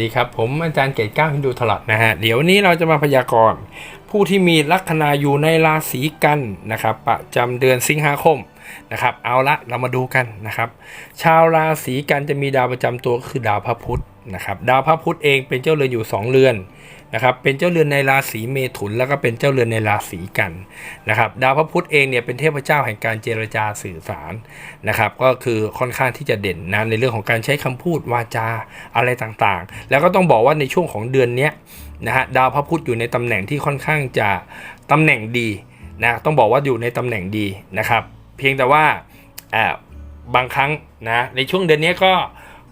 ดีครับ ผมอาจารย์เกตก้าวฮินดูถลัดนะฮะ เดี๋ยวนี้เราจะมาพยากรณ์ผู้ที่มีลัคนาอยู่ในราศีกันนะครับ ประจำเดือนสิงหาคมนะครับ เอาละเรามาดูกันนะครับ ชาวราศีกันจะมีดาวประจำตัวก็คือดาวพระพุธนะครับ ดาวพระพุธเองเป็นเจ้าเรือนอยู่ 2 เรือน นะครับเป็นเจ้าเรือนในราศีเมถุน แล้วก็เป็นเจ้าเรือนในราศีกันนะครับดาวพระพุธเองเนี่ยเป็นเทพเจ้าแห่งการเจรจาสื่อสารนะครับก็คือค่อนข้างที่จะเด่นนะในเรื่องของการใช้คำพูดวาจาอะไรต่างๆ แล้วก็ต้องบอกว่าในช่วงของเดือนนี้นะฮะดาวพระพุธอยู่ในตำแหน่งที่ค่อนข้างจะตำแหน่งดีนะต้องบอกว่าอยู่ในตำแหน่งดีนะครับเพียงแต่ว่าอ่าบางครั้งนะในช่วงเดือนนี้ก็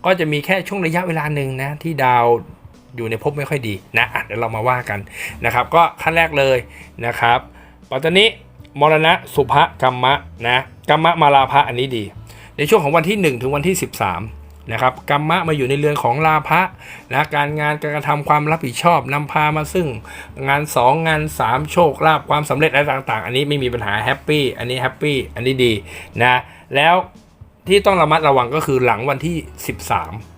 ก็จะมีแค่ช่วงระยะเวลาหนึ่งนะที่ดาว อยู่ในภพไม่ค่อยดีนะะเดี๋ยวเรามาว่ากันนะครับ ก็ขั้นแรกเลยนะครับปัตตานิมรณะสุภกรรมะนะกรรมะมาลาภะอันนี้ดี ในช่วงของวันที่ 1 ถึงวันที่ 13นะครับกรรมะมาอยู่ในเรือนของลาภะนะการงานการกระทำความรับผิดชอบนำพามาซึ่งงาน 2 งาน 3 โชคลาภความสำเร็จอะไรต่าง ๆ อันนี้ไม่มีปัญหาแฮปปี้อันนี้แฮปปี้อันนี้ดีนะแล้วที่ต้องระมัดระวังก็คือหลังวันที่ 13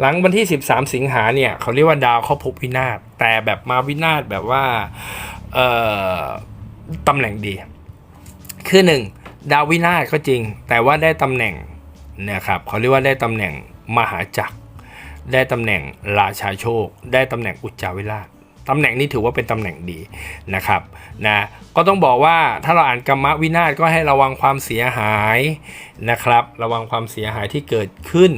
หลังวันที่ 13 สิงหาเนี่ยเขาเรียกว่าดาวเขาพบวินาศแต่แบบมาวินาศแบบว่าตำแหน่งดี คือหนึ่งดาววินาศก็จริง แต่ว่าได้ตำแหน่งนะครับเขาเรียกว่าได้ตำแหน่งมหาจักร ได้ตำแหน่งราชาโชค ได้ตำแหน่งอุจจาวิราชตำแหน่งนี้ถือว่าเป็นตำแหน่งดีนะครับนะก็ต้องบอกว่าถ้าเราอ่านกรรมวินาศก็ให้ระวังความเสียหายนะครับ ระวังความเสียหายที่เกิดขึ้น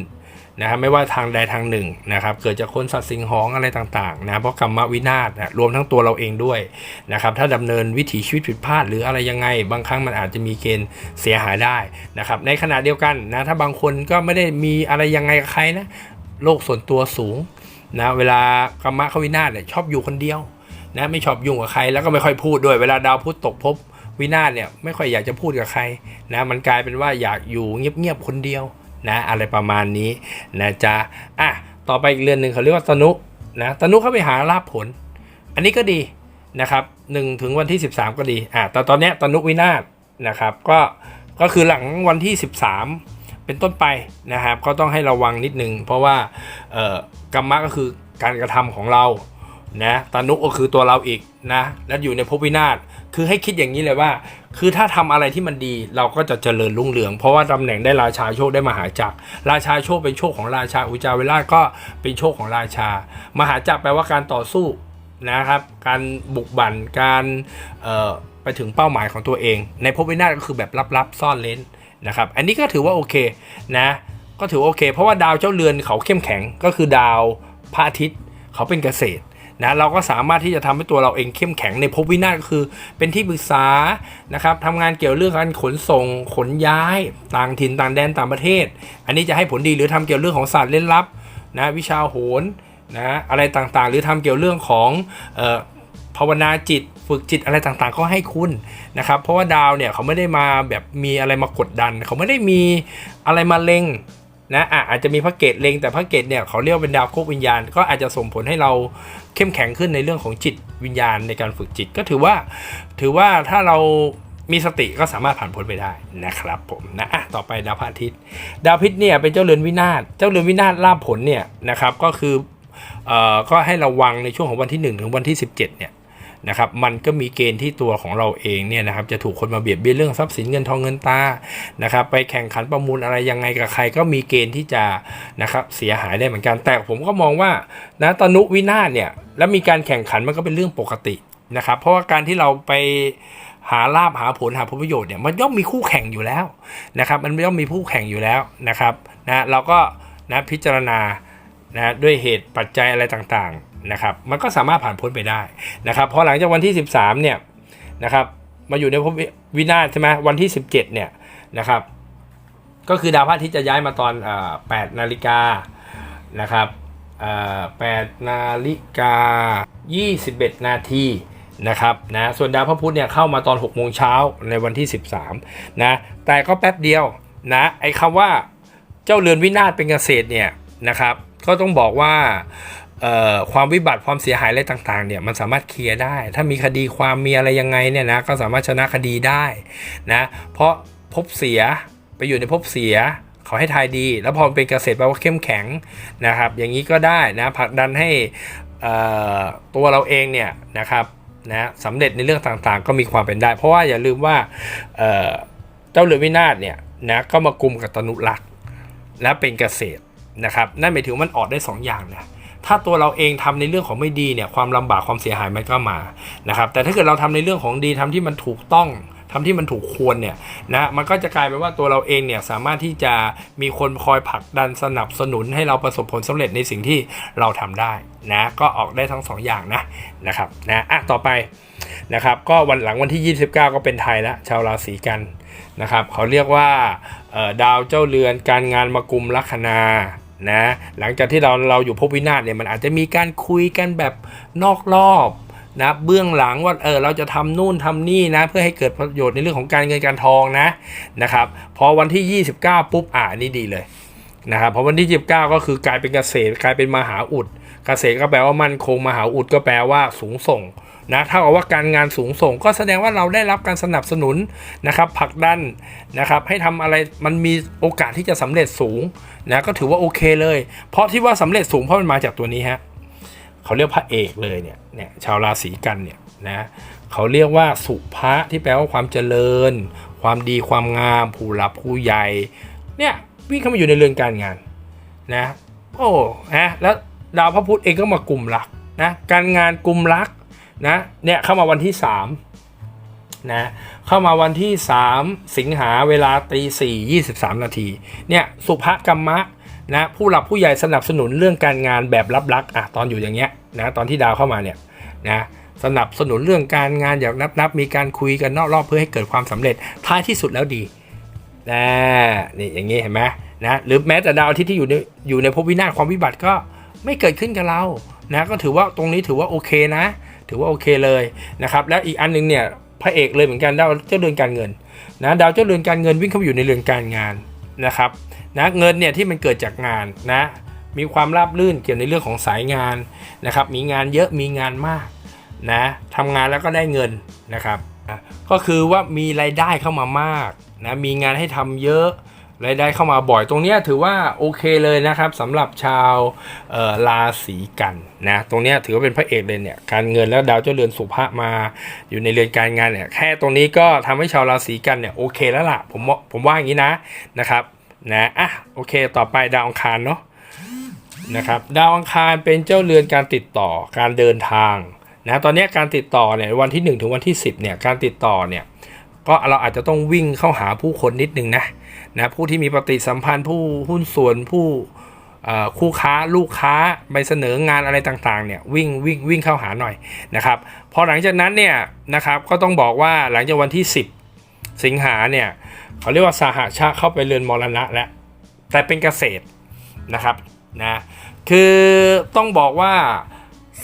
นะครับไม่ว่าทางใดทางหนึ่งนะครับเกิดจากคนสัตว์สิ่งของอะไรต่างๆนะเพราะกรรมวินาศนะรวมทั้งตัวเราเองด้วยนะครับถ้าดำเนินวิถีชีวิตผิดพลาดหรืออะไรยังไง บางครั้งมันอาจจะมีเกณฑ์เสียหายได้นะครับในขณะเดียวกันนะถ้าบางคนก็ไม่ได้มีอะไรยังไงกับใครนะโลกส่วนตัวสูงนะเวลากรรมะเขาวินาศเนี่ยชอบอยู่คนเดียวนะไม่ชอบยุ่งกับใครแล้วก็ไม่ค่อยพูดด้วย เวลาดาวพุธตกภพวินาศเนี่ยไม่ค่อยอยากจะพูดกับใครนะมันกลายเป็นว่าอยากอยู่เงียบๆคนเดียว นะอะไรประมาณนี้นะจ๊ะอะต่อไปอีกเรือนหนึ่งเขาเรียกว่าตนุนะตนุเข้าไปหาลาภผล อันนี้ก็ดีนะครับ1ถึงวันที่ 13 ก็ดีอะแต่ตอนนี้ตนุวินาศนะครับก็ก็คือหลังวันที่ 13 เป็นต้นไปนะครับก็ต้องให้ระวังนิดนึง เพราะว่าเอ่อกรรมะก็คือการกระทำของเรานะตานุก็คือตัวเราอีกนะแล้วอยู่ในภพวินาศ คือให้คิดอย่างนี้เลยว่า คือถ้าทำอะไรที่มันดีเราก็จะเจริญรุ่งเรือง เพราะว่าตำแหน่งได้ราชาโชคได้มหาจักร ราชาโชคเป็นโชคของราชาอุจจาเวราก็เป็นโชคของราชา มหาจักรแปลว่าการต่อสู้นะครับ การบุกบั่นการไปถึงเป้าหมายของตัวเอง ในภพวินาศก็คือแบบลับๆซ่อนเลนนะครับ อันนี้ก็ถือว่าโอเคนะ ก็ถือโอเค เพราะว่าดาวเจ้าเรือนเขาเข้มแข็งก็คือดาวพระอาทิตย์เขาเป็นเกษตร นะเราก็สามารถที่จะทำให้ตัวเราเองเข้มแข็งในภพวินาศก็คือ เป็นที่ปรึกษานะครับทำงานเกี่ยวเรื่องการขนส่งขนย้าย ต่างถิ่นต่างแดนต่างประเทศ อันนี้จะให้ผลดีหรือทำเกี่ยวเรื่องของศาสตร์เล่นลับนะวิชาโหรนะอะไรต่างๆ หรือทำเกี่ยวเรื่องของออภาวนาจิตฝึกจิตอะไรต่างๆ ก็ให้คุณนะครับ เพราะว่าดาวเนี่ยเขาไม่ได้มาแบบมีอะไรมากดดัน เขาไม่ได้มีอะไรมาเล็ง นะอะอาจจะมีพระเกตเลงแต่พระเกตเนี่ยเขาเรียกว่าเป็นดาวควบวิญญาณ ก็อาจจะส่งผลให้เราเข้มแข็งขึ้นในเรื่องของจิตวิญญาณในการฝึกจิต ก็ถือว่า ถือว่าถ้าเรามีสติก็สามารถผ่านพ้นไปได้นะครับผมนะอะต่อไปดาวพระอาทิตย์ ดาวพิษเนี่ยเป็นเจ้าเรือนวินาศเจ้าเรือนวินาศลาภผลเนี่ยนะครับก็คือเอ่อก็ให้ระวังในช่วงของวันที่ 1 ถึงวันที่ 17เนี่ย นะครับมันก็มีเกณฑ์ที่ตัวของเราเองเนี่ยนะครับจะถูกคนมาเบียดเบียนเรื่องทรัพย์สินเงินทองเงินตานะครับไปแข่งขันประมูลอะไรยังไงกับใครก็มีเกณฑ์ที่จะนะครับเสียหายได้เหมือนกัน แต่ผมก็มองว่านะตนุวินาศเนี่ยแล้วมีการแข่งขันมันก็เป็นเรื่องปกตินะครับเพราะว่าการที่เราไปหาลาบหาผลหาผลประโยชน์เนี่ยมันย่อมมีคู่แข่งอยู่แล้วนะครับมันย่อมมีคู่แข่งอยู่แล้วนะครับนะเราก็นะพิจารณานะด้วยเหตุปัจจัยอะไรต่างๆ นะครับมันก็สามารถผ่านพ้นไปได้นะครับพราะหลังจากวันที่ 13เนี่ยนะครับมาอยู่ในภพวินาศใช่ไหมวันที่ 17เนี่ยนะครับก็คือดาวพระอาทิตย์จะย้ายมาตอนอ่า8นาฬิกานะครับอ่า8นาฬิกา 21 นาทีนะครับนะส่วนดาวพระพุธเนี่ยเข้ามาตอน6โมงเช้าในวันที่ 13นะแต่ก็แป๊บเดียวนะไอ้คำว่าเจ้าเรือนวินาศเป็นเกษตรเนี่ยนะครับก็ต้องบอกว่า ความวิบัติความเสียหายอะไรต่างๆเนี่ยมันสามารถเคลียร์ได้ ถ้ามีคดีความมีอะไรยังไงเนี่ยนะก็สามารถชนะคดีได้นะเพราะพบเสียไปอยู่ในพบเสียเขาให้ทายดี แล้วพอเป็นเกษตรแปลว่าเข้มแข็งนะครับ อย่างนี้ก็ได้นะผลักดันให้ตัวเราเองเนี่ยนะครับนะสำเร็จในเรื่องต่างๆ ก็มีความเป็นได้ เพราะว่าอย่าลืมว่าเจ้าเรือวินาศเนี่ยนะก็มากลุ่มกับตนุรักษ์และเป็นเกษตรนะครับนั่นหมายถึงมันออกได้สองอย่างนะ ถ้าตัวเราเองทำในเรื่องของไม่ดีเนี่ยความลำบากความเสียหายมันก็มานะครับแต่ถ้าเกิดเราทำในเรื่องของดีทำที่มันถูกต้องทำที่มันถูกควรเนี่ยนะมันก็จะกลายเป็นว่าตัวเราเองเนี่ยสามารถที่จะมีคนคอยผลักดันสนับสนุนให้เราประสบผลสำเร็จในสิ่งที่เราทำได้นะก็ออกได้ทั้งสองอย่างนะนะครับนะอะต่อไปนะครับก็วันหลังวันที่ 29 ก็เป็นไทยแล้วชาวราศีกันนะครับเขาเรียกว่าดาวเจ้าเรือนการงานมากุมลัคนา นะหลังจากที่เราเราอยู่ภพวินาศเนี่ยมันอาจจะมีการคุยกันแบบนอกรอบนะเบื้องหลังว่าเออเราจะทำนู่นทำนี่นะ เพื่อให้เกิดประโยชน์ในเรื่องของการเงินการทองนะนะครับพอวันที่ 29 ปุ๊บอ่านี่ดีเลยนะครับพราะวันที่ 29 ก็คือกลายเป็นเกษตรกลายเป็นมหาอุด เกษตรก็แปลว่ามั่นคงมหาอุดก็แปลว่าสูงส่ง นะถ้ากับว่าการงานสูงส่ง ก็แสดงว่าเราได้รับการสนับสนุนนะครับผลักดันนะครับให้ทำอะไรมันมีโอกาสที่จะสำเร็จสูงนะก็ถือว่าโอเคเลย เพราะที่ว่าสำเร็จสูงเพราะมันมาจากตัวนี้ฮะเขาเรียกพระเอกเลยเนี่ยเนี่ยชาวราศีกันเนี่ยนะเขาเรียกว่าสุภะที่แปลว่าความเจริญ ความดีความงาม ผู้หลับผู้ใหญ่เนี่ยวิ่งเข้ามาอยู่ในเรือนการงานนะโอ้นะแล้วดาวพระพุธเองก็มากลุ่มรักนะการงานกลุ่มรัก นะเนี่ยเข้ามาวันที่3นะเข้ามาวันที่ 3 สิงหาเวลาตีสี่ยี่สิบสามนาทีเนี่ยสุภกรรมะนะผู้หลักผู้ใหญ่สนับสนุนเรื่องการงานแบบลับๆอะตอนอยู่อย่างเงี้ยนะตอนที่ดาวเข้ามาเนี่ยนะสนับสนุนเรื่องการงานอย่างนับๆมีการคุยกันนอกรอบเพื่อให้เกิดความสำเร็จท้ายที่สุดแล้วดีนะนี่อย่างงี้เห็นไหมนะหรือแม้แต่ดาวอาทิตย์ที่อยู่ในอยู่ในภพวินาศความวิบัติก็ไม่เกิดขึ้นกับเรานะก็ถือว่าตรงนี้ถือว่าโอเคนะ ถือว่าโอเคเลยนะครับแล้วอีกอันหนึงเนี่ยพระเอกเลยเหมือนกันดาวเจ้าเรือนการเงินนะดาวเจ้าเรือนการเงินวิ่งเข้าไปอยู่ในเรือนการงานนะครับนะเงินเนี่ยที่มันเกิดจากงานนะมีความราบรื่นเกี่ยวในเรื่องของสายงานนะครับมีงานเยอะมีงานมากนะทำงานแล้วก็ได้เงินนะครับอะก็คือว่ามีรายได้เข้ามามากนะมีงานให้ทำเยอะ รายได้เข้ามาบ่อยตรงนี้ถือว่าโอเคเลยนะครับสำหรับชาวราศีกันนะตรงนี้ถือว่าเป็นพระเอกเลยเนี่ยการเงินแล้วดาวเจ้าเรือนสุภะมาอยู่ในเรือนการงานเนี่ยแค่ตรงนี้ก็ทำให้ชาวราศีกันเนี่ยโอเคแล้วล่ะผมว่าผมว่าอย่างนี้นะนะครับนะอะโอเคต่อไปดาวอังคารเนาะนะครับดาวอังคารเป็นเจ้าเรือนการติดต่อการเดินทางนะตอนนี้การติดต่อเนี่ยวันที่ 1 ถึงวันที่ 10เนี่ยการติดต่อเนี่ยก็เราอาจจะต้องวิ่งเข้าหาผู้คนนิดนึงนะ นะผู้ที่มีปฏิสัมพันธ์ผู้หุ้นส่วนผู้คู่ค้าลูกค้าไปเสนองานอะไรต่างๆเนี่ยวิ่งวิ่งวิ่งเข้าหาหน่อยนะครับพอหลังจากนั้นเนี่ยนะครับก็ต้องบอกว่าหลังจากวันที่ 10 สิงหาเนี่ยเขาเรียกว่าสหชาเข้าไปเรือนมรณะแล้วแต่เป็นเกษตรนะครับนะคือต้องบอกว่า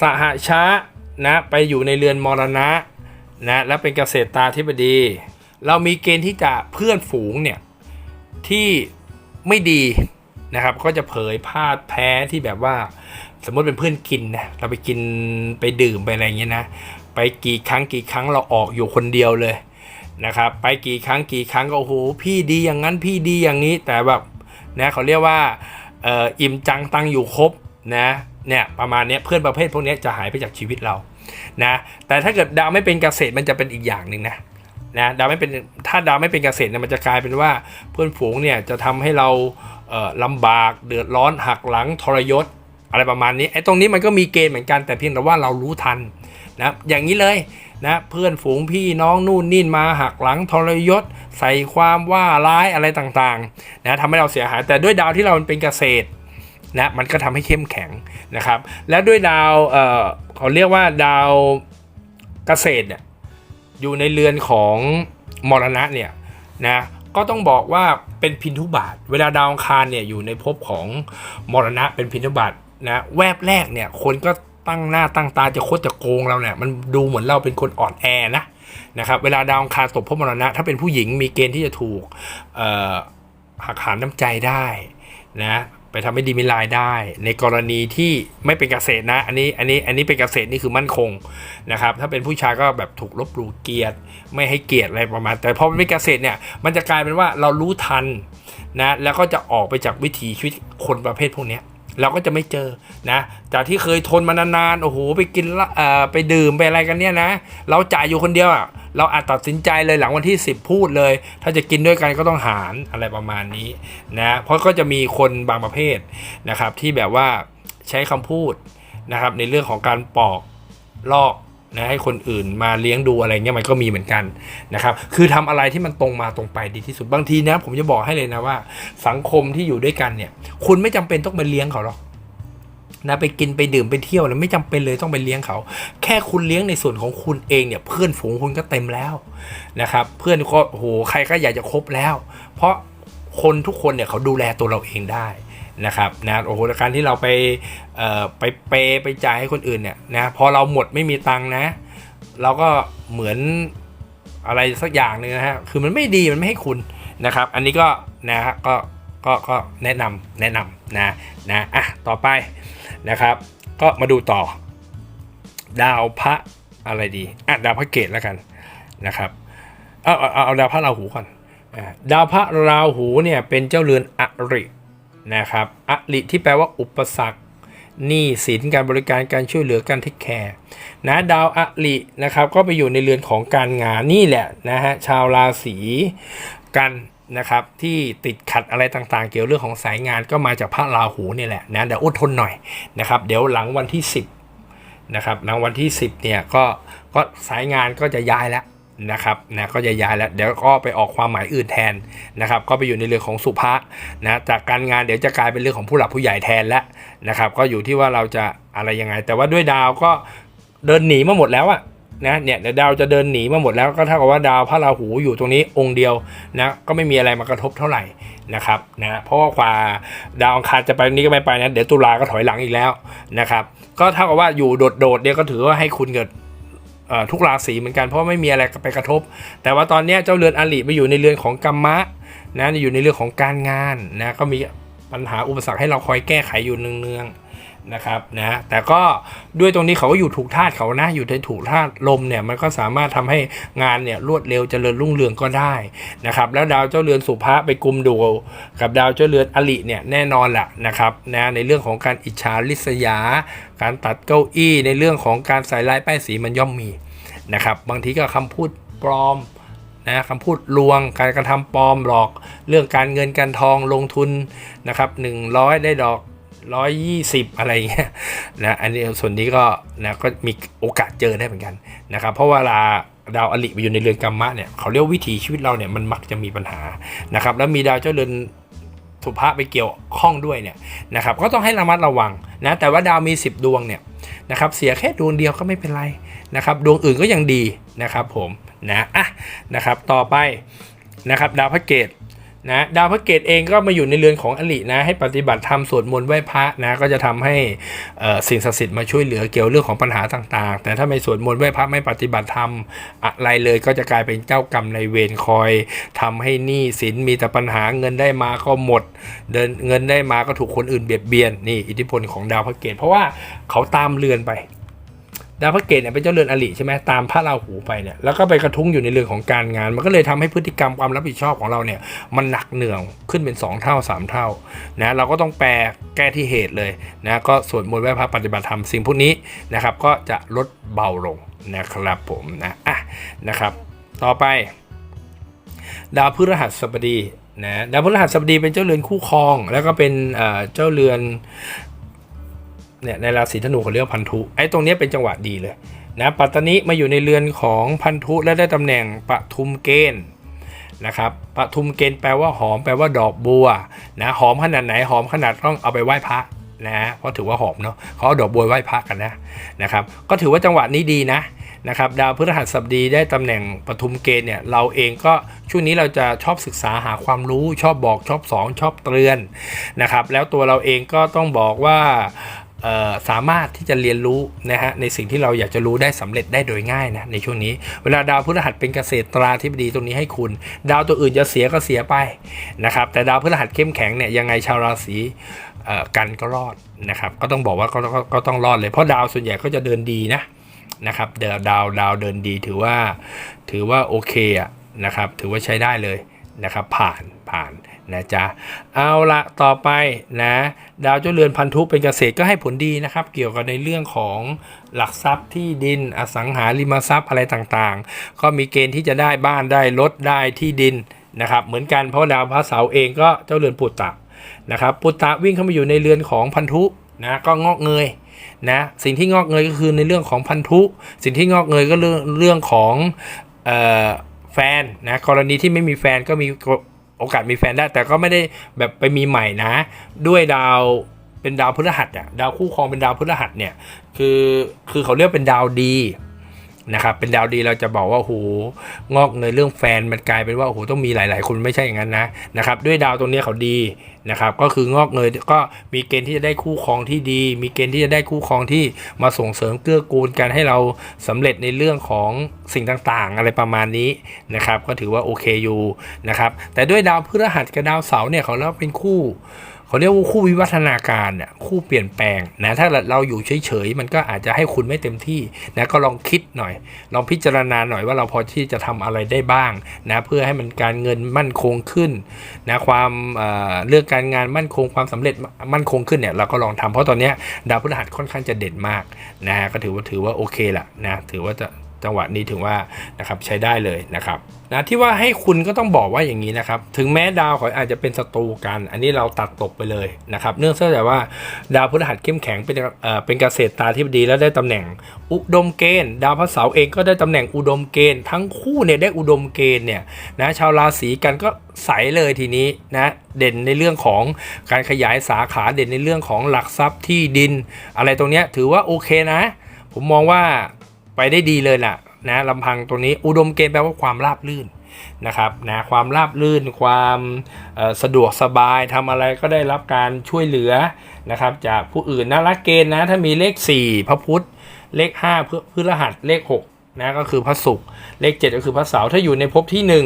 สหชานะไปอยู่ในเรือนมรณะนะและเป็นเกษตรตาธิบดี เรามีเกณฑ์ที่จะเพื่อนฝูงเนี่ย ที่ไม่ดีนะครับก็จะเผยพลาดแพ้ที่แบบว่า สมมติเป็นเพื่อนกินนะเราไปกินไปดื่มไปอะไรอย่างเงี้ยนะไปกี่ครั้งกี่ครั้งเราออกอยู่คนเดียวเลยนะครับไปกี่ครั้งกี่ครั้งก็โอ้โหพี่ดีอย่างนั้นพี่ดีอย่างนี้แต่แบบนะเขาเรียกว่าอ,อ,อิ่มจังตังอยู่ครบนะเนี่ยประมาณเนี้ยเพื่อนประเภทพวกนี้จะหายไปจากชีวิตเรานะแต่ถ้าเกิดดาวไม่เป็นเกษตรมันจะเป็นอีกอย่างหนึ่งนะ นะดาวไม่เป็นถ้าดาวไม่เป็นเกษตรเนี่ยมันจะกลายเป็นว่าเพื่อนฝูงเนี่ยจะทำให้เราเอ่อลำบากเดือดร้อนหักหลังทรยศอะไรประมาณนี้ไอ้ตรงนี้มันก็มีเกณฑ์เหมือนกันแต่เพียงแต่ว่าเรารู้ทันนะอย่างนี้เลยนะเพื่อนฝูงพี่น้องนู่นนี่มาหักหลังทรยศ ใส่ความว่าร้ายอะไรต่างๆนะทำให้เราเสียหายแต่ด้วยดาวที่เราเป็นเกษตรนะมันก็ทำให้เข้มแข็งนะครับ และด้วยดาวเออเขาเรียกว่าดาวเกษตรเนี่ย อยู่ในเรือนของมรณะเนี่ยนะก็ต้องบอกว่าเป็นพินทุบาท เวลาดาวอังคารเนี่ยอยู่ในภพของมรณะเป็นพินทุบาทนะแวบแรกเนี่ยคนก็ตั้งหน้าตั้งตาจะโคตรจะโกงเราเนี่ยมันดูเหมือนเราเป็นคนอ่อนแอนะนะครับเวลาดาวอังคารตกภพมรณะ ถ้าเป็นผู้หญิงมีเกณฑ์ที่จะถูกหักหานน้ำใจได้นะ ไปทำให้ดีมีรายได้ ในกรณีที่ไม่เป็นเกษตรนะ อันนี้อันนี้อันนี้เป็นเกษตรนี่คือมั่นคงนะครับ ถ้าเป็นผู้ชายก็แบบถูกลบหลู่เกียรติ ไม่ให้เกียรติอะไรประมาณ แต่พอมันเป็นเกษตรเนี่ยมันจะกลายเป็นว่าเรารู้ทันนะแล้วก็จะออกไปจากวิถีชีวิตคนประเภทพวกนี้เราก็จะไม่เจอนะจากที่เคยทนมานานๆโอ้โหไปกินละเอ่อไปดื่มไปอะไรกันเนี่ยนะ เราจ่ายอยู่คนเดียวอะ เราอาจตัดสินใจเลยหลังวันที่ 10 พูดเลย ถ้าจะกินด้วยกันก็ต้องหารอะไรประมาณนี้นะเพราะก็จะมีคนบางประเภทนะครับที่แบบว่าใช้คำพูดนะครับในเรื่องของการปอกลอกนะให้คนอื่นมาเลี้ยงดูอะไรเงี้ยมันก็มีเหมือนกันนะครับ คือทำอะไรที่มันตรงมาตรงไปดีที่สุดบางทีนะ ผมจะบอกให้เลยนะว่า สังคมที่อยู่ด้วยกันเนี่ย คุณไม่จำเป็นต้องไปเลี้ยงเขาหรอก นะไปกินไปดื่มไปเที่ยวแล้วไม่จำเป็นเลยต้องไปเลี้ยงเขา แค่คุณเลี้ยงในส่วนของคุณเองเนี่ยเพื่อนฝูงคุณก็เต็มแล้วนะครับเพื่อนก็โหใครก็อยากจะคบแล้ว เพราะคนทุกคนเนี่ยเขาดูแลตัวเราเองได้นะครับนะโอ้โหการที่เราไปไปเปไปจ่ายให้คนอื่นเนี่ยนะพอเราหมดไม่มีตังนะ เราก็เหมือนอะไรสักอย่างหนึ่งนะฮะคือมันไม่ดีมันไม่ให้คุณนะครับ อันนี้ก็นะฮะก็ ก็ก็แนะนำแนะนำนะนะอะต่อไปนะครับ ก็มาดูต่อ ดาวพระอะไรดีอะดาวพระเกตแล้วกันนะครับเอาเอาเอาดาวพระราหูก่อนดาวพระราหูเนี่ยเป็นเจ้าเรือนอรินะครับอริที่แปลว่าอุปสรรคหนี้สินการบริการการช่วยเหลือการเทคแคร์นะดาวอลินะครับก็ไปอยู่ในเรือนของการงานนี่แหละนะฮะชาวราศีกัน นะครับที่ติดขัดอะไรต่างๆ เกี่ยวเรื่องของสายงานก็มาจากพระราหูนี่แหละนะเดี๋ยวอดทนหน่อยนะครับ เดี๋ยวหลังวันที่ 10นะครับหลังวันที่ 10เนี่ยก็ก็สายงานก็จะย้ายแล้วนะครับนะก็จะย้ายแล้วเดี๋ยวก็ไปออกความหมายอื่นแทนนะครับ ก็ไปอยู่ในเรื่องของสุภะนะจากการงานเดี๋ยวจะกลายเป็นเรื่องของผู้หลักผู้ใหญ่แทนแล้วนะครับ ก็อยู่ที่ว่าเราจะอะไรยังไง แต่ว่าด้วยดาวก็เดินหนีมาหมดแล้วอะ นะเนี่ยเดี๋ยวดาวจะเดินหนีมาหมดแล้วก็เท่ากับว่าดาวพระราหูอยู่ตรงนี้องค์เดียวนะก็ไม่มีอะไรมากระทบเท่าไหร่นะครับนะเพราะว่าควาดาวอังคารจะไปนี้ก็ไม่ไปนะเดี๋ยวตุลาก็ถอยหลังอีกแล้วนะครับก็เท่ากับว่าอยู่โดดๆเนี่ยก็ถือว่าให้คุณเกิดทุกราศีเหมือนกันเพราะไม่มีอะไรไปกระทบ แต่ว่าตอนนี้เจ้าเรือนอลิไปอยู่ในเรือนของกรรมะนะอยู่ในเรื่องของการงานนะก็มีปัญหาอุปสรรคให้เราคอยแก้ไขอยู่เนืองๆ นะครับนะแต่ก็ด้วยตรงนี้เขาก็อยู่ถูกธาตุเขานะ อยู่ในถูกธาตุลมเนี่ยมันก็สามารถทำให้งานเนี่ยรวดเร็วเจริญรุ่งเรืองก็ได้นะครับแล้วดาวเจ้าเรือนสุภะไปกลุ่มดูกับดาวเจ้าเรือนอลิเนี่ยแน่นอนแหละนะครับนะในเรื่องของการอิจฉาริษยา การตัดเก้าอี้ ในเรื่องของการใส่ลายป้ายสีมันย่อมมีนะครับบางทีก็คำพูดปลอมนะคำพูดลวงการกระทำปลอมหลอก เรื่องการเงินการทองลงทุนนะครับ100 ได้ดอก 120อะไรอย่างเงี้ยนะอันนี้ส่วนนี้ก็นะก็มีโอกาสเจอได้เหมือนกันนะครับ เพราะว่าเวลาดาวอลิไปอยู่ในเรือนกรรมะเนี่ยเขาเรียกวิถีชีวิตเราเนี่ยมันมักจะมีปัญหานะครับแล้วมีดาวเจ้าเรือนสุภาพไปเกี่ยวข้องด้วยเนี่ยนะครับก็ต้องให้ระมัดระวังนะแต่ว่าดาวมี 10 ดวงเนี่ยนะครับเสียแค่ดวงเดียวก็ไม่เป็นไรนะครับดวงอื่นก็ยังดีนะครับผมนะอะนะครับต่อไปนะครับดาวพระเกต นะดาวพระเกตเองก็มาอยู่ในเรือนของอลินะ ให้ปฏิบัติธรรมสวดมนต์ไหว้พระนะ ก็จะทำให้สิ่งศักดิ์สิทธิ์มาช่วยเหลือเกี่ยวเรื่องของปัญหาต่างๆ แต่ถ้าไม่สวดมนต์ไหว้พระไม่ปฏิบัติธรรมอะไรเลยก็จะกลายเป็นเจ้ากรรมในเวรคอยทำให้หนี้สินมีแต่ปัญหาเงินได้มาก็หมด เดินเงินได้มาก็ถูกคนอื่นเบียดเบียนนี่อิทธิพลของดาวพระเกตเพราะว่าเขาตามเรือนไป ดาวพระเกตเนี่ยเป็นเจ้าเรือนอลิใช่ไหมตามพระราหูไปเนี่ยแล้วก็ไปกระทุ้งอยู่ในเรื่องของการงาน มันก็เลยทำให้พฤติกรรมความรับผิดชอบของเราเนี่ยมันหนักเหนื่องขึ้นเป็น 2 เท่า 3 เท่านะเราก็ต้องแปลแก้ที่เหตุเลยนะก็สวดมนต์ไหว้พระปฏิบัติธรรมสิ่งพวกนี้นะครับก็จะลดเบาลงนะครับผมนะอะนะครับ ต่อไป ดาวพฤหัสบดีนะดาวพฤหัสบดีเป็นเจ้าเรือนคู่ครอง แล้วก็เป็นเจ้าเรือน เนี่ยในราศีธนูเขาเรียกพันธุไอ้ตรงนี้เป็นจังหวะดีเลยนะปัตตานิมาอยู่ในเรือนของพันธุและได้ตำแหน่งปทุมเกณฑ์นะครับปทุมเกณฑ์แปลว่าหอมแปลว่าดอกบัวนะหอมขนาดไหนหอมขนาดต้องเอาไปไหว้พระนะเพราะถือว่าหอมเนาะเขาเอาดอกบัวไหว้พระกันนะนะครับก็ถือว่าจังหวะนี้ดีนะนะครับดาวพฤหัสบดีได้ตำแหน่งปทุมเกณฑ์เนี่ยเราเองก็ช่วงนี้เราจะชอบศึกษาหาความรู้ชอบบอกชอบสอนชอบเตือนนะครับแล้วตัวเราเองก็ต้องบอกว่า สามารถที่จะเรียนรู้นะฮะในสิ่งที่เราอยากจะรู้ได้สำเร็จได้โดยง่ายนะในช่วงนี้ เวลาดาวพฤหัสเป็นเกษตราธิบดีตรงนี้ให้คุณ ดาวตัวอื่นจะเสียก็เสียไปนะครับแต่ดาวพฤหัสเข้มแข็งเนี่ยยังไงชาวราศีกันก็รอดนะครับก็ต้องบอกว่าก็กก็ต้องรอดเลยเพราะดาวส่วนใหญ่ก็จะเดินดีนะนะครับเดาวดาวดาวเดินดีถือว่าถือว่าโอเคอะนะครับถือว่าใช้ได้เลยนะครับผ่านผ่าน นะจ๊ะเอาละต่อไปนะดาวเจ้าเรือนพันธุเป็นเกษตรก็ให้ผลดีนะครับ เกี่ยวกับในเรื่องของหลักทรัพย์ที่ดินอสังหาริมทรัพย์อะไรต่างๆ ก็มีเกณฑ์ที่จะได้บ้านได้รถได้ที่ดินนะครับเหมือนกันเพราะดาวพระเสาร์เองก็เจ้าเรือนปุตตะนะครับปุตตะวิ่งเข้ามาอยู่ในเรือนของพันธุนะก็งอกเงยนะสิ่งที่งอกเงยก็คือในเรื่องของพันธุ สิ่งที่งอกเงยก็เรื่องเรื่องของออแฟนนะกรณีที่ไม่มีแฟนก็มี โอกาสมีแฟนได้ แต่ก็ไม่ได้แบบไปมีใหม่นะ ด้วยดาวเป็นดาวพฤหัสอะดาวคู่ครองเป็นดาวพฤหัสเนี่ยคือคือเขาเรียกเป็นดาวดีนะครับเป็นดาวดีเราจะบอกว่าโหงอกเงยเรื่องแฟนมันกลายเป็นว่าโหต้องมีหลาย ๆ คนไม่ใช่อย่างนั้นนะนะครับด้วยดาวตรงนี้เขาดี นะครับก็คืองอกเงยก็มีเกณฑ์ที่จะได้คู่ครองที่ดี มีเกณฑ์ที่จะได้คู่ครองที่มาส่งเสริมเกื้อกูลกันให้เราสำเร็จในเรื่องของสิ่งต่างๆ อะไรประมาณนี้นะครับก็ถือว่าโอเคอยู่นะครับแต่ด้วยดาวพฤหัสกับดาวเสาร์เนี่ยเขาเรียกว่าเป็นคู่ เขาเรียกว่าคู่วิวัฒนาการเนี่ยคู่เปลี่ยนแปลงนะถ้าเราอยู่เฉยๆมันก็อาจจะให้คุณไม่เต็มที่นะก็ลองคิดหน่อย ลองพิจารณาหน่อยว่าเราพอที่จะทำอะไรได้บ้างนะเพื่อให้มันการเงินมั่นคงขึ้นนะความเเรื่องการงานมั่นคงความสำเร็จมั่นคงขึ้นเนี่ยเราก็ลองทำเพราะตอนนี้ดาวพฤหัสค่อนข้างจะเด่นมากนะก็ถือว่าถือว่าโอเคละนะถือว่าจะ จังหวะนี้ถือว่านะครับใช้ได้เลยนะครับนะที่ว่าให้คุณก็ต้องบอกว่าอย่างนี้นะครับ ถึงแม้ดาวเขาอาจจะเป็นศัตรูกัน อันนี้เราตัดตกไปเลยนะครับ เนื่องจากว่าดาวพฤหัสเข้มแข็งเป็นเอ่อเป็นเกษตรตาที่ดีแล้วได้ตำแหน่ง อุดมเกณฑ์ ดาวพระเสาร์เองก็ได้ตำแหน่งอุดมเกณฑ์ทั้งคู่เนี่ยได้อุดมเกณฑ์เนี่ยนะชาวราศีกันก็ใสเลยทีนี้นะเด่นในเรื่องของการขยายสาขาเด่นในเรื่องของหลักทรัพย์ที่ดิน อะไรตรงเนี้ยถือว่าโอเคนะ ผมมองว่า ไปได้ดีเลยล่ะนะลำพังตัวนี้อุดมเกณฑ์แปลว่าความราบรื่นนะครับนะความราบรื่นความสะดวกสบายทำอะไรก็ได้รับการช่วยเหลือนะครับจากผู้อื่นนะรักเกณฑ์นะถ้ามีเลข 4 พระพุธเลข5พฤพฤหัสเลข6นะก็คือพระศุกร์เลข 7 ก็คือพระเสาร์ถ้าอยู่ในภพที่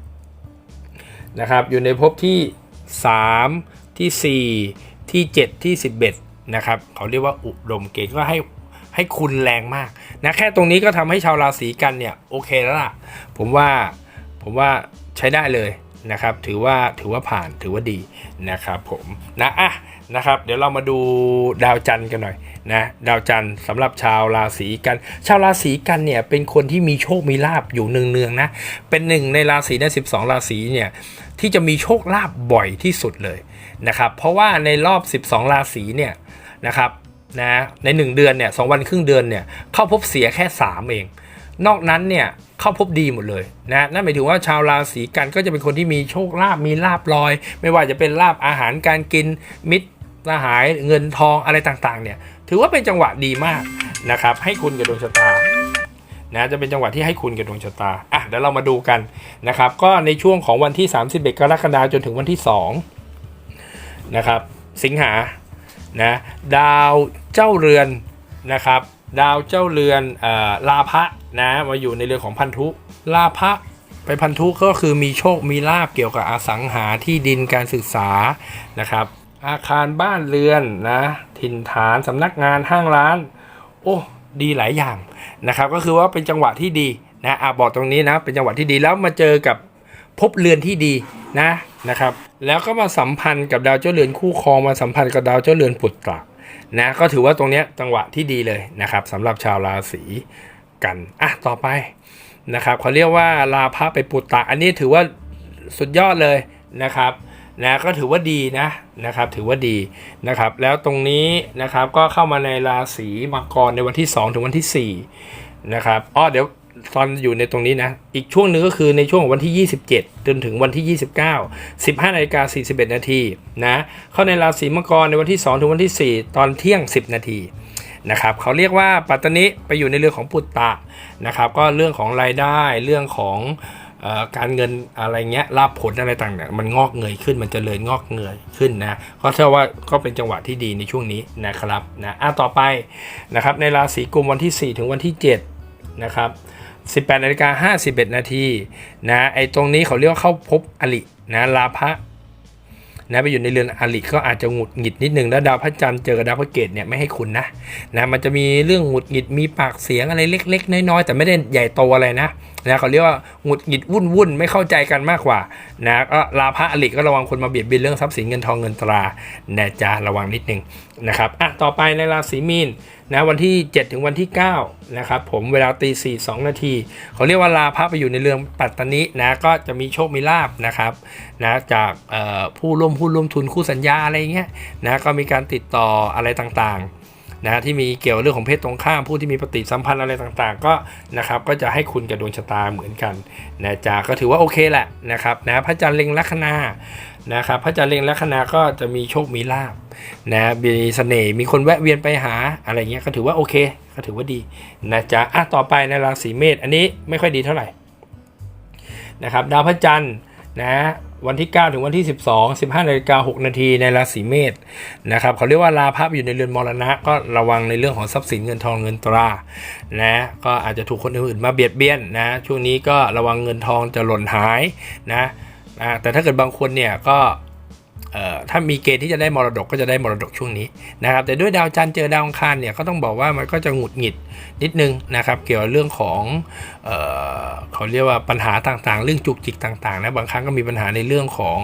1นะครับอยู่ในภพที่ 3 ที่ 4 ที่ 7 ที่ 11นะครับเขาเรียกว่าอุดมเกณฑ์ก็ให้ ให้คุณแรงมากนะแค่ตรงนี้ก็ทำให้ชาวราศีกันเนี่ยโอเคแล้วล่ะ ผมว่าผมว่าใช้ได้เลยนะครับ ถือว่าถือว่าผ่านถือว่าดีนะครับผมนะอะนะครับ เดี๋ยวเรามาดูดาวจันทร์กันหน่อยนะดาวจันทร์สำหรับชาวราศีกัน ชาวราศีกันเนี่ยเป็นคนที่มีโชคมีลาบอยู่เนืองๆนะเป็นหนึ่งในราศีใน 12 ราศีเนี่ยที่จะมีโชคลาภบ่อยที่สุดเลยนะครับเพราะว่าในรอบ 12 ราศีเนี่ยนะครับ นะใน 1 เดือนเนี่ยสวันครึ่งเดือนเนี่ยเข้าพบเสียแค่ 3 เอง นอกนั้นเนี่ยเข้าพบดีหมดเลยนะนั่นหมายถึงว่าชาวราศีกันก็จะเป็นคนที่มีโชคลาภมีลาบลอย ไม่ว่าจะเป็นลาบอาหารการกินมิตรสหายเงินทองอะไรต่างๆเนี่ยถือว่าเป็นจังหวะดีมากนะครับให้คุณกับดวงชะตานะจะเป็นจังหวะที่ให้คุณกับดวงชะตาอะเดี๋ยวเรามาดูกันนะครับก็ในช่วงของวันที่ 31 กรกฎาคมจนถึงวันที่2นะครับสิงหา นะดาวเจ้าเรือนนะครับ ดาวเจ้าเรือนอลาภะนะมาอยู่ในเรือนของพันธุลาภะไปพันธุก็คือมีโชคมีลาบเกี่ยวกับอสังหาที่ดินการศึกษานะครับ อาคารบ้านเรือนนะถิ่นฐานสำนักงานห้างร้าน โอ้ดีหลายอย่างนะครับก็คือว่าเป็นจังหวะที่ดีนะอะบอกตรงนี้นะเป็นจังหวะที่ดีแล้วมาเจอกับภพเรือนที่ดี นะนะครับ แล้วก็มาสัมพันธ์กับดาวเจ้าเรือนคู่ครองมาสัมพันธ์กับดาวเจ้าเรือนปุตตะนะก็ถือว่าตรงนี้จังหวะที่ดีเลยนะครับสำหรับชาวราศีกันอะต่อไปนะครับเขาเรียกว่าลาภะไปปุตตะ อันนี้ถือว่าสุดยอดเลยนะครับนะก็ถือว่าดีนะนะครับถือว่าดีนะครับ แล้วตรงนี้นะครับก็เข้ามาในราศีมังกรในวันที่ 2 ถึงวันที่4นะครับอ๋อเดี๋ยว ตอนอยู่ในตรงนี้นะ อีกช่วงหนึ่งก็คือในช่วงของวันที่ 27 จนถึงวันที่ 29 15นาฬิกา41 นาทีนะ เข้าในราศีมังกรในวันที่ 2 ถึงวันที่ 4 ตอนเที่ยง 10 นาทีนะครับเขาเรียกว่าปัตตานิไปอยู่ในเรื่องของปุตตะนะครับ ก็เรื่องของรายได้เรื่องของออการเงินอะไรเงี้ยลาภผลอะไรต่างๆมันงอกเงยขึ้นมันจเจริญงอกเงยขึ้นนะก็เชื่อว่าก็เป็นจังหวะที่ดีในช่วงนี้นะครับนะอะต่อไปนะครับในราศีกุมวันที่ 4 ถึงวันที่7นะครับ 18นาฬิกา51 นาทีนะไอ้ตรงนี้เขาเรียกว่าเข้าพบอลินะลาภะนะไปอยู่ในเรือนอริก็อาจจะหงุดหงิดนิดนึงแล้วดาวพระจันทร์เจอกับดาวพระเกตเนี่ยไม่ให้คุณนะนะมันจะมีเรื่องหงุดหงิดมีปากเสียงอะไรเล็ก ๆ น้อยๆแต่ไม่ได้ใหญ่โตอะไรนะนะเขาเรียกว่าหงุดหงิดวุ่นวุ่นๆไม่เข้าใจกันมากกว่านะก็ลาพระอริก็ระวังคนมาเบียดเบียนเรื่องทรัพย์สินเงินทองเงินตราแนะจ๊ะระวังนิดนึงนะครับอะต่อไปในราศีมีน นะวันที่ 7 ถึงวันที่ 9 นะครับผมเวลาตีสี่สองนาทีเขาเรียกว่าลาพระไปอยู่ในเรือนปัตตานินะก็จะมีโชคมีลาบนะครับนะจากผู้ร่วมหุ้นร่วมทุนคู่สัญญาอะไรเงี้ยนะก็มีการติดต่ออะไรต่างๆนะที่มีเกี่ยวเรื่องของเพศตรงข้ามผู้ที่มีปฏิสัมพันธ์อะไรต่างๆ ก็นะครับก็จะให้คุณกับดวงชะตาเหมือนกันนะจ๊ะก็ถือว่าโอเคแหละนะครับนะพระจันทร์เล็งลัคนา นะครับพระจันทร์เล็งลัคนาก็จะมีโชคมีลาบนะมีเสน่ห์มีคนแวะเวียนไปหาอะไรเงี้ยก็ถือว่าโอเค ก็ถือว่าดีนะจ๊ะอะต่อไปในราศีเมษอันนี้ไม่ค่อยดีเท่าไหร่นะครับดาวพระจันทร์นะวันที่ 9 ถึงวันที่ 12 15นาฬิกา6นาทีในราศีเมษนะครับเขาเรียกว่าลาพับอยู่ในเรือนมรณะ ก็ระวังในเรื่องของทรัพย์สินเงินทองเงินตรานะก็อาจจะถูกคนอื่นมาเบียดเบียนนะช่วงนี้ก็ระวังเงินทองจะหล่นหายนะ อ่าแต่ถ้าเกิดบางคนเนี่ยก็ถ้ามีเกณฑ์ที่จะได้มรดกก็จะได้มรดกช่วงนี้นะครับ แต่ด้วยดาวจันทร์เจอดาวอังคารเนี่ยก็ต้องบอกว่ามันก็จะหงุดหงิดนิดนึงนะครับ เกี่ยวกับเรื่องของเออเขาเรียกว่าปัญหาต่างๆ เรื่องจุกจิกต่างๆนะบางครั้งก็มีปัญหาในเรื่องของ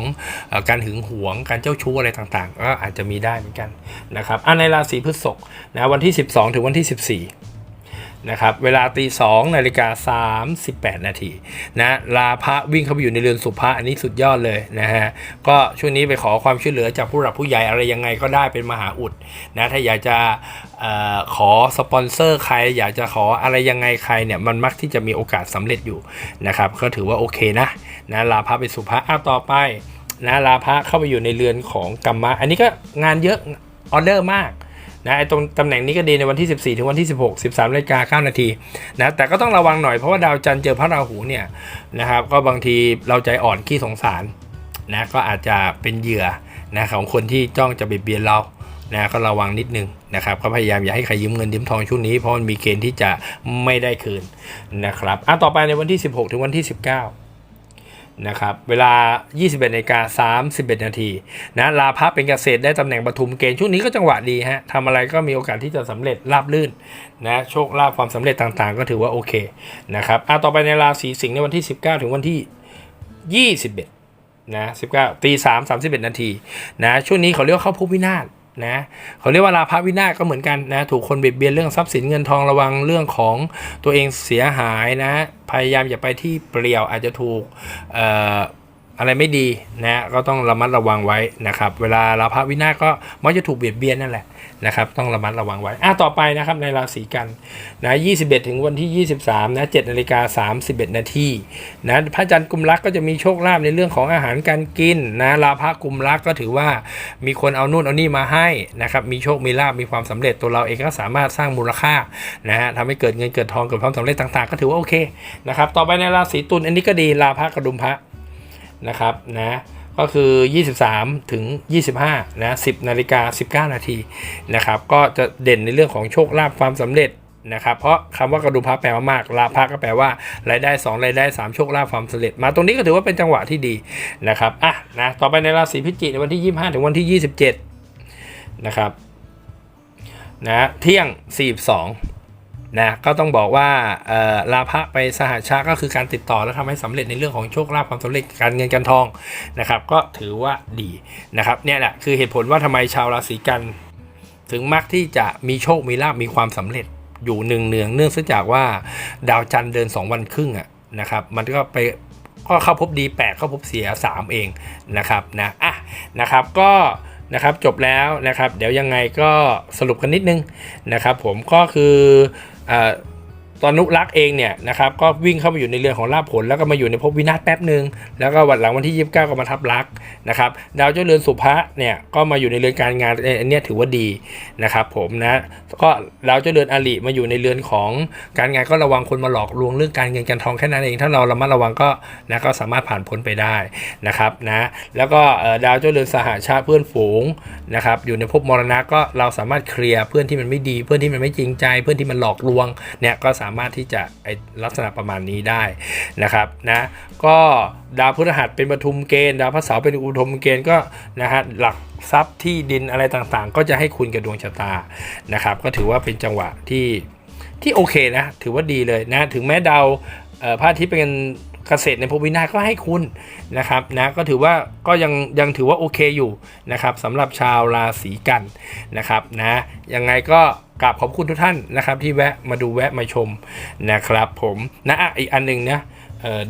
ออการหึงหวงการเจ้าชู้อะไรต่างๆ ก็อาจจะมีได้เหมือนกันนะครับอะในราศีพฤษภนะวันที่ 12 ถึงวันที่ 14 นะครับเวลาตีสองนาฬิกาสามสิบแปดนาทีนะลาพระวิ่งเข้าไปอยู่ในเรือนสุภะอันนี้สุดยอดเลยนะฮะก็ช่วงนี้ไปขอความช่วยเหลือจากผู้หลักผู้ใหญ่อะไรยังไงก็ได้เป็นมหาอุดนะถ้าอยากจะออขอสปอนเซอร์ใคร อยากจะขออะไรยังไงใครเนี่ยมันมักที่จะมีโอกาสสำเร็จอยู่นะครับก็ถือว่าโอเคนะนะลาพระไปสุภะอ้าวต่อไปนะลาพระเข้าไปอยู่ในเรือนของกรรมะ อันนี้ก็งานเยอะออเดอร์มาก นะไอ้ตรงตำแหน่งนี้ก็ดีในวันที่ 14 ถึงวันที่ 16 13นาฬิกา9นาทีนะแต่ก็ต้องระวังหน่อยเพราะว่าดาวจันทร์เจอพระราหูเนี่ยนะครับก็บางทีเราใจอ่อนขี้สงสารนะก็อาจจะเป็นเหยื่อนะของคนที่จ้องจะเบียดเบียนเรานะก็ระวังนิดนึงนะครับก็พยายามอย่าให้ใครยืมเงินยืมทองช่วงนี้เพราะมันมีเกณฑ์ที่จะไม่ได้คืนนะครับอะต่อไปในวันที่ 16 ถึงวันที่ 19 นะครับเวลา 21นาฬิกา31 นาทีนะลาพับเป็นเกษตรได้ตำแหน่งปทุมเกณฑ์ช่วงนี้ก็จังหวะดีฮะทำอะไรก็มีโอกาสที่จะสำเร็จราบลื่นนะโชคลาภความสำเร็จต่างๆ ก็ถือว่าโอเคนะครับอะต่อไปในราศีสิงห์ในวันที่ 19 ถึงวันที่ 21นะ19ตี3 31 นาทีนะช่วงนี้เขาเรียกว่าเข้าภพวินาศ นะเขาเรียกว่าลาภวินาศก็เหมือนกันนะถูกคนเบียดเบียนเรื่องทรัพย์สินเงินทองระวังเรื่องของตัวเองเสียหายนะ พยายามอย่าไปที่เปลี่ยวอาจจะถูกเอ่อ อะไรไม่ดีนะก็ต้องระมัดระวังไว้นะครับ เวลาลาภวินาศก็มักจะถูกเบียดเบียนนั่นแหละนะครับ ต้องระมัดระวังไว้อะต่อไปนะครับในราศีกันนะ21 ถึงวันที่ 23นะ7นาฬิกา31 นาทีนะพระจันทร์กุมรักก็จะมีโชคลาภในเรื่องของอาหารการกินนะลาภกุมรักก็ถือว่ามีคนเอานู่นเอานี่มาให้นะครับมีโชคมีลาภมีความสำเร็จตัวเราเองก็สามารถสร้างมูลค่านะฮะทำให้เกิดเงินเกิดทองเกิดความสำเร็จต่างๆ ก็ถือว่าโอเคนะครับต่อไปในราศีตุลอันนี้ก็ดีลาภกระดุมพระ นะครับนะก็คือ 23 ถึง 25 นะ 10 นาฬิกา 19 นาทีนะครับ ก็จะเด่นในเรื่องของโชคลาภความสำเร็จนะครับ เพราะคำว่ากระดุมพระแปลว่ามากลาภก็แปลว่ารายได้ 2 รายได้ 3 โชคลาภความสำเร็จ มาตรงนี้ก็ถือว่าเป็นจังหวะที่ดีนะครับ อะ นะ ต่อไปในราศีพิจิกในวันที่ 25 ถึงวันที่ 27 นะครับ นะ เที่ยง 42 นะก็ต้องบอกว่าลาภะไปสหชาก็คือการติดต่อแล้วทำให้สำเร็จในเรื่องของโชคลาภความสำเร็จการเงินการทองนะครับ ก็ถือว่าดีนะครับเนี่ยแหละคือเหตุผลว่าทำไมชาวราศีกัน ถึงมักที่จะมีโชคมีลาภมีความสำเร็จอยู่หนึ่งเนืองเนื่องจากว่าดาวจันทร์เดิน 2 วันครึ่งอะนะครับมันก็ไปก็เข้าพบดี8เข้าพบเสีย 3 เองนะครับนะอะนะครับก็นะครับจบแล้วนะครับ เดี๋ยวยังไงก็สรุปกันนิดนึงนะครับ ผมก็คือ เอ่อ ตอนนุรักษ์เองเนี่ยนะครับก็วิ่งเข้าไปอยู่ในเรือนของลาภผล แล้วก็มาอยู่ในภพวินาศแป๊บหนึ่งแล้วก็วันหลังวันที่ 29 ก็มาทับลักษ์นะครับดาวเจ้าเรือนสุภะเนี่ยก็มาอยู่ในเรือนการงานเอ่ออันเนี้ยถือว่าดีนะครับผมนะก็ดาวเจ้าเรือนอริมาอยู่ในเรือนของการงานก็ระวังคนมาหลอกลวงเรื่องการเงินการทองแค่นั้นเองถ้าเราระมัดระวังก็นะก็สามารถผ่านพ้นไปได้นะครับนะแล้วก็ดาวเจ้าเรือนสหชาติเพื่อนฝูงนะครับอยู่ในภพมรณะก็เราสามารถเคลียร์เพื่อนที่มันไม่ดี เพื่อนที่มันไม่จริงใจ เพื่อนที่มันหลอกลวงเนี่ยก็สามารถามารถที่จะไอลักษณะประมาณนี้ได้นะครับนะก็ดาวพฤหัสเป็นปทุมเกณฑ์ดาวพระเสาร์เป็นอุทมเกณฑ์ก็นะฮะหลักทรัพย์ที่ดินอะไรต่างๆ ก็จะให้คุณกับดวงชะตานะครับ ก็ถือว่าเป็นจังหวะที่ที่โอเคนะ ถือว่าดีเลยนะ ถึงแม้ดาวพระอาทิตย์เป็น เกษตรในภพวินาศก็ให้คุณนะครับนะก็ถือว่าก็ยังยังถือว่าโอเคอยู่นะครับสำหรับชาวราศีกันนะครับนะยังไงก็กราบขอบคุณทุกท่านนะครับ ที่แวะมาดูแวะมาชมนะครับ ผมนะอีกอันหนึ่งนะ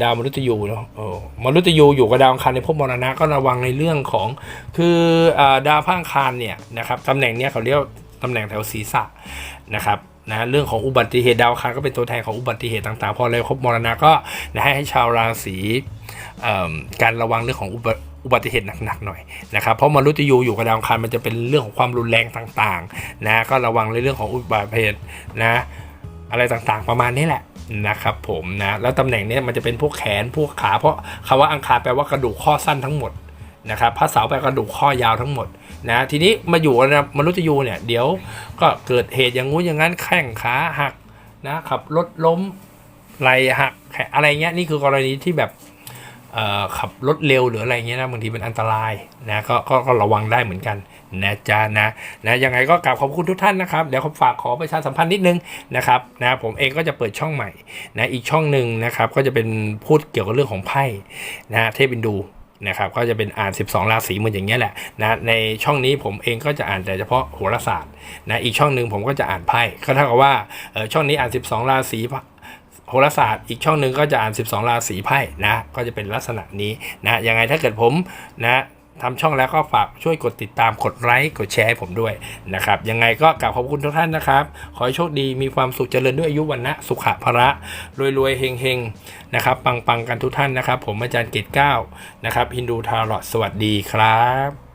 ดาวมฤตยูเนาะเออมฤตยูอยู่กับดาวอังคารในภพมรณะก็ระวังในเรื่องของ คืออดาวพังคารเนี่ยนะครับตำแหน่งเนี้ยเขาเรียกตำแหน่งแถวศีรษะนะครับ นะเรื่องของอุบัติเหตุดาวคารก็เป็นตัวแทนของอุบัติเหตุต่างๆ พอเลยครบมรณะก็นะให้ชาวราศีการระวังเรื่องของอุบัติอุบัติเหตุหนักๆหน่อยนะครับ เพราะมรุตยูอยู่กับดาวคารมันจะเป็นเรื่องของความรุนแรงต่างๆนะก็ระวังในเรื่องของอุบัติเหตุนะอะไรต่างๆประมาณนี้แหละนะครับผมนะแล้วตำแหน่งนี้มันจะเป็นพวกแขนพวกขา เพราะคำว่าอังคารแปลว่ากระดูกข้อสั้นทั้งหมด นะครับพระเสาไปกระดูกข้อยาวทั้งหมดนะทีนี้มาอยู่นะมนุษย์ยูเนี่ยเดี๋ยวก็เกิดเหตุอย่างงู้นอย่างนั้นแข้งขาหักนะขับรถล้มไหลหักอะไรเงี้ยนี่คือกรณีที่แบบขับรถเร็วหรืออะไรเงี้ยนะบางทีเป็นอันตรายนะก็ก็ก็ระวังได้เหมือนกันนะจ๊ะนะนะยังไงก็กราบขอบคุณทุกท่านนะครับเดี๋ยวผมฝากขอประชาสัมพันธ์นิดนึงนะครับนะผมเองก็จะเปิดช่องใหม่นะอีกช่องหนึ่งนะครับก็จะเป็นพูดเกี่ยวกับเรื่องของไพ่นะเทพบินดู นะครับก็จะเป็นอ่าน 12 ราศีเหมือนอย่างเงี้ยแหละนะในช่องนี้ผมเองก็จะอ่านแต่เฉพาะโหราศาสตร์นะอีกช่องหนึ่งผมก็จะอ่านไพ่ก็เท่ากับว่าเออช่องนี้อ่าน 12 ราศีโหราศาสตร์อีกช่องหนึ่งก็จะอ่าน 12 ราศีไพ่นะก็จะเป็นลักษณะนี้นะยังไงถ้าเกิดผมนะ ทำช่องแล้วก็ฝากช่วยกดติดตามกดไลค์กดแชร์ให้ผมด้วยนะครับยังไงก็กราบขอบคุณทุกท่านนะครับ ขอให้โชคดีมีความสุขเจริญด้วยอายุวันนะสุขะพระรวยๆเฮงๆนะครับปังๆกันทุกท่านนะครับ ผมอาจารย์เกตเก้านะครับฮินดูทารอดสวัสดีครับ